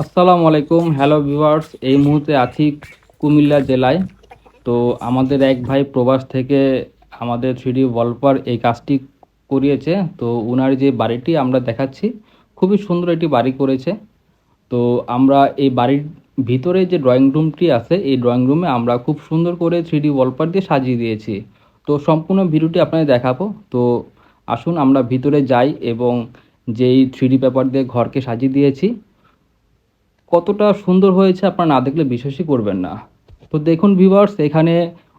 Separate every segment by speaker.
Speaker 1: আসসালামু আলাইকুম, hello viewers, এই মুহূর্তে আছি কুমিল্লা জেলায়। তো আমাদের এক ভাই প্রবাস থেকে আমাদের থ্রিডি ওয়ালপার এই কাজটি করিয়েছে। তো ওনার যে বাড়িটি আমরা দেখাচ্ছি, খুবই সুন্দর একটি বাড়ি করেছে। তো আমরা এই বাড়ির ভিতরে যে ড্রয়িং রুমটি আছে, এই ড্রয়িং রুমে আমরা খুব সুন্দর করে থ্রিডি ওয়ালপার দিয়ে সাজিয়ে দিয়েছি। তো সম্পূর্ণ ভিডিওটি আপনাদের দেখাবো। তো আসুন আমরা ভিতরে যাই এবং যেই থ্রিডি পেপার দিয়ে ঘরকে সাজিয়ে দিয়েছি। কতটা সুন্দর হয়েছে আপনারা না দেখলে বিশ্বাসই করবেন না। তো দেখুন ভিউয়ার্স এখানে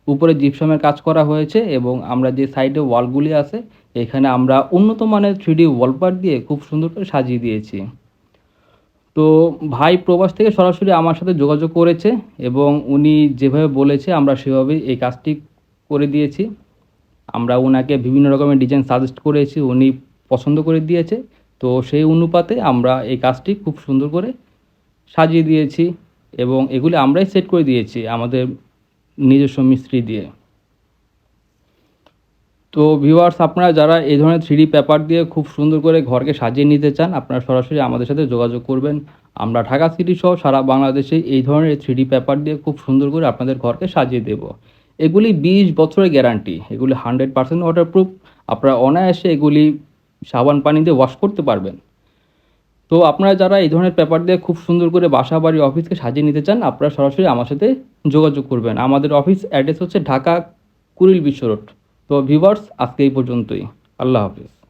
Speaker 1: উপরে জিপসামের কাজ করা হয়েছে এবং আমরা যে সাইডে ওয়ালগুলি আছে, এখানে আমরা উন্নত মানের থ্রিডি ওয়ালপার দিয়ে খুব সুন্দর করে সাজিয়ে দিয়েছি। তো ভাই প্রবাস থেকে সরাসরি আমার সাথে যোগাযোগ করেছে এবং উনি যেভাবে বলেছে, আমরা সেভাবেই এই কাজটি করে দিয়েছি। আমরা ওনাকে বিভিন্ন রকমের ডিজাইন সাজেস্ট করেছি, উনি পছন্দ করে দিয়েছে। তো সেই অনুপাতে আমরা এই কাজটি খুব সুন্দর করে সাজিয়ে দিয়েছি এবং এগুলি আমরাই সেট করে দিয়েছি আমাদের নিজস্ব মিস্ত্রি দিয়ে। তো ভিউয়ার্স আপনারা যারা এই ধরনের থ্রিডি পেপার দিয়ে খুব সুন্দর করে ঘরকে সাজিয়ে নিতে চান, আপনারা সরাসরি আমাদের সাথে যোগাযোগ করবেন। আমরা ঢাকা সিটি সহ সারা বাংলাদেশে এই ধরনের থ্রিডি পেপার দিয়ে খুব সুন্দর করে আপনাদের ঘরকে সাজিয়ে দেব। এগুলি বিশ বছরের গ্যারান্টি এগুলি হান্ড্রেড পার্সেন্ট ওয়াটারপ্রুফ আপনারা অনায়াসে এগুলি সাবান পানি দিয়ে ওয়াশ করতে পারবেন। তো আপনারা যারা এই ধরনের পেপার দিয়ে খুব সুন্দর করে বাসা বাড়ি অফিসকে সাজিয়ে নিতে চান, আপনারা সরাসরি আমার সাথে যোগাযোগ করবেন। আমাদের অফিস অ্যাড্রেস হচ্ছে ঢাকা কুড়িল বিশ্ব রোড তো ভিভার্স আজকে এই পর্যন্তই। আল্লাহ হাফিজ।